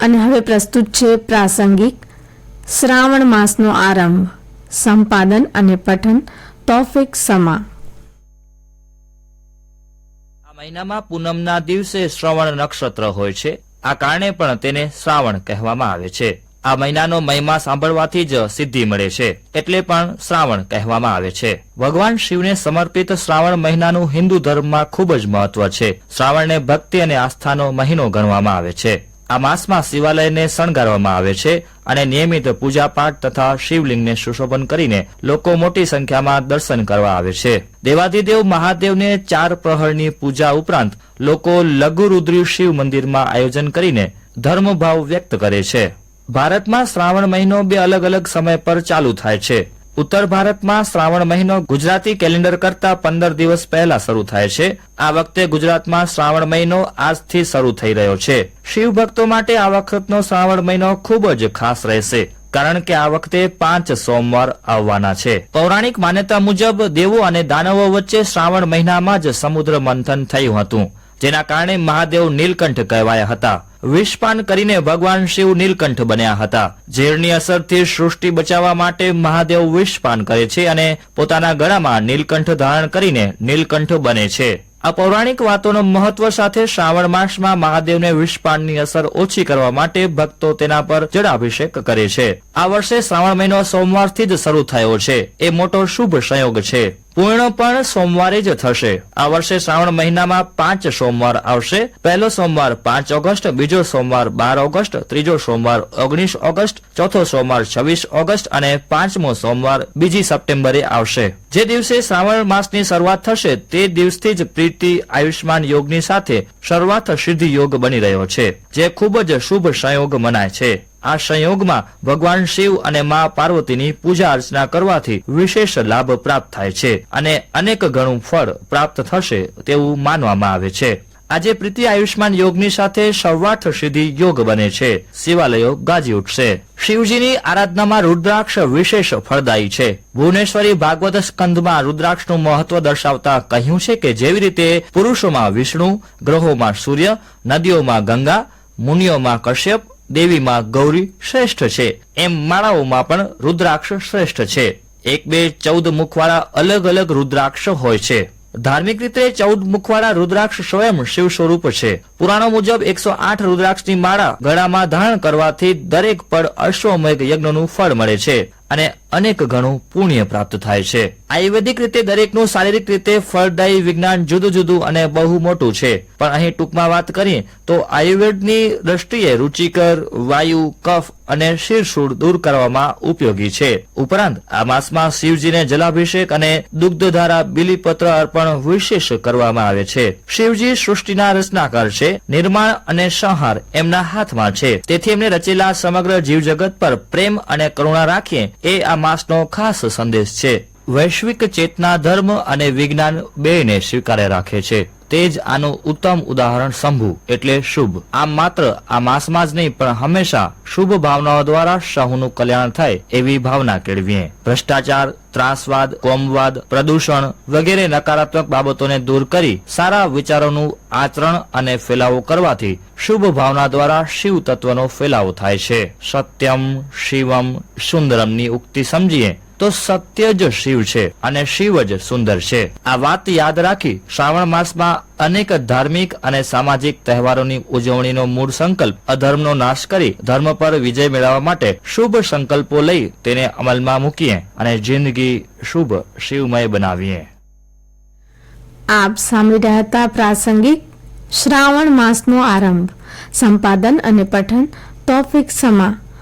અને હવે પ્રસ્તુત છે પ્રાસંગિક શ્રાવણ માસનો આરંભ, સંપાદન અને પઠન તોફિક સમા. આ મહિનામાં પૂનમના દિવસે શ્રવણ નક્ષત્ર હોય છે. આ કારણે પણ તેને શ્રાવણ કહેવામાં આવે છે. આ મહિનાનો મહિમા સાંભળવાથી જ સિદ્ધિ મળે છે. એટલે પણ શ્રાવણ કહેવામાં આવે છે. ભગવાન શિવને સમર્પિત શ્રાવણ મહિનાનું હિન્દુ ધર્મમાં ખૂબ જ મહત્વ છે. શ્રાવણને ભક્તિ અને આસ્થાનો મહિનો ગણવામાં આવે છે. આ માસમાં શિવાલયને શણગારવામાં આવે છે અને નિયમિત પૂજાપાઠ તથા શિવલિંગને સુશોભન કરીને લોકો મોટી સંખ્યામાં દર્શન કરવા આવે છે. દેવાધિદેવ મહાદેવને ચાર પ્રહરની પૂજા ઉપરાંત લોકો લઘુરુદ્રી શિવ મંદિરમાં આયોજન કરીને ધર્મભાવ વ્યક્ત કરે છે. ભારતમાં શ્રાવણ મહિનો બે અલગ અલગ સમય પર ચાલુ થાય છે. ઉત્તર ભારતમાં શ્રાવણ મહિનો ગુજરાતી કેલેન્ડર કરતા પંદર દિવસ પહેલા શરૂ થાય છે. આ વખતે ગુજરાતમાં શ્રાવણ મહિનો આજથી શરૂ થઈ રહ્યો છે. શિવ ભક્તો માટે આ વખતનો શ્રાવણ મહિનો ખૂબ જ ખાસ રહેશે, કારણ કે આ વખતે પાંચ સોમવાર આવવાના છે. પૌરાણિક માન્યતા મુજબ દેવો અને દાનવો વચ્ચે શ્રાવણ મહિનામાં જ સમુદ્ર મંથન થયું હતું, જેના કારણે મહાદેવ નીલકંઠ કહેવાયા હતા. વિષપાન કરીને ભગવાન શિવ નીલકંઠ બન્યા હતા. ઝેરની અસરથી સૃષ્ટિ બચાવવા માટે મહાદેવ વિષપાન કરે છે અને પોતાના ગળામાં નીલકંઠ ધારણ કરીને નીલકંઠ બને છે. આ પૌરાણિક વાતોનો મહત્વ સાથે શ્રાવણ માસમાં મહાદેવને વિષપાનની અસર ઓછી કરવા માટે ભક્તો તેના પર જળાભિષેક કરે છે. આ વર્ષે શ્રાવણ મહિનો સોમવારથી જ શરૂ થયો છે. એ મોટો શુભ સંયોગ છે. પૂર્ણ પણ સોમવારે જ થશે. આ વર્ષે શ્રાવણ મહિનામાં પાંચ સોમવાર આવશે. પહેલો સોમવાર પાંચ ઓગસ્ટ, બીજો સોમવાર બાર ઓગસ્ટ, ત્રીજો સોમવાર ઓગણીસ ઓગસ્ટ, ચોથો સોમવાર છવ્વીસ ઓગસ્ટ અને પાંચમો સોમવાર બીજી સપ્ટેમ્બરે આવશે. જે દિવસે શ્રાવણ માસની શરૂઆત થશે, તે દિવસથી જ પ્રીતિ આયુષ્માન યોગની સાથે શરૂઆત સિદ્ધિ યોગ બની રહ્યો છે, જે ખૂબ જ શુભ સંયોગ મનાય છે. આ સંયોગમાં ભગવાન શિવ અને મા પાર્વતીની પૂજા અર્ચના કરવાથી વિશેષ લાભ પ્રાપ્ત થાય છે અને અનેક ગણું ફળ પ્રાપ્ત થશે તેવું માનવામાં આવે છે. આજે પ્રીતિ આયુષ્માન યોગની સાથે સૌરાઠ સિદ્ધિ યોગ બને છે. શિવાલયો ગાજી ઉઠશે. શિવજીની આરાધનામાં રુદ્રાક્ષ વિશેષ ફળદાયી છે. ભુવનેશ્વરી ભાગવત સ્કંદમાં રુદ્રાક્ષનું મહત્વ દર્શાવતા કહ્યું છે કે જેવી રીતે પુરુષોમાં વિષ્ણુ, ગ્રહોમાં સૂર્ય, નદીઓમાં ગંગા, મુનિઓમાં કશ્યપ દેવીમાં ગૌરી શ્રેષ્ઠ છે. એમ માળાઓમાં પણ રુદ્રાક્ષ શ્રેષ્ઠ છે. એક બે ચૌદ મુખવાળા અલગ અલગ રુદ્રાક્ષ હોય છે. ધાર્મિક રીતે ચૌદ મુખવાળા રુદ્રાક્ષ સ્વયં શિવ સ્વરૂપ છે. પુરાણો મુજબ એકસો આઠ રુદ્રાક્ષની માળા ગળામાં ધારણ કરવાથી દરેક પળ અશ્વમેઘ યજ્ઞનું ફળ મળે છે. અને અનેક ગણું પુણ્ય પ્રાપ્ત થાય છે. આયુર્વેદિક રીતે દરેકનું શારીરિક રીતે ફળદાયી વિજ્ઞાન જુદું જુદું અને બહુ મોટું છે. પણ અહીં ટૂંકમાં વાત કરીએ તો આયુર્વેદની દ્રષ્ટિએ રૂચિકર, વાયુ, કફ અને શીરસૂળ દૂર કરવામાં ઉપયોગી છે. ઉપરાંત આ માસમાં શિવજીને જલાભિષેક અને દુગ્ધધારા બિલીપત્ર અર્પણ વિશેષ કરવામાં આવે છે. શિવજી સૃષ્ટિના રચનાકાર છે, નિર્માણ અને સંહાર એમના હાથમાં છે. તેથી એમને રચેલા સમગ્ર જીવજગત પર પ્રેમ અને કરુણા રાખીએ એ આ માસનો ખાસ સંદેશ છે. વૈશ્વિક ચેતના ધર્મ અને વિજ્ઞાન બેને સ્વીકારે રાખે છે. તે જ આનું ઉત્તમ ઉદાહરણ શંભુ, એટલે શુભ. આમ માત્ર આ માસમાં જ નહીં, પણ હંમેશા શુભ ભાવનાઓ દ્વારા સહુનું કલ્યાણ થાય એવી ભાવના કેળવીએ. ભ્રષ્ટાચાર, ત્રાસવાદ, કોમવાદ, પ્રદૂષણ વગેરે નકારાત્મક બાબતોને દૂર કરી સારા વિચારોનું આચરણ અને ફેલાવો કરવાથી શુભ ભાવના દ્વારા શિવ તત્વનો ફેલાવો થાય છે. સત્યમ શિવમ સુંદરમની ઉક્તિ સમજીએ. તો સત્ય જ શિવ છે અને શિવ જ સુંદર છે. આ વાત યાદ રાખી શ્રાવણ માસમાં અનેક ધાર્મિક અને સામાજિક તહેવારોની ઉજવણીનો મૂળ સંકલ્પ અધર્મનો નાશ કરી ધર્મ પર વિજય મેળવવા માટે શુભ સંકલ્પો લઈ તેને અમલમાં મૂકીએ અને જિંદગી શુભ શિવમય બનાવીએ. આપ સાંભળી રહ્યા હતા પ્રાસંગિક શ્રાવણ માસનો આરંભ. સંપાદન અને પઠન, તોફિક સમા.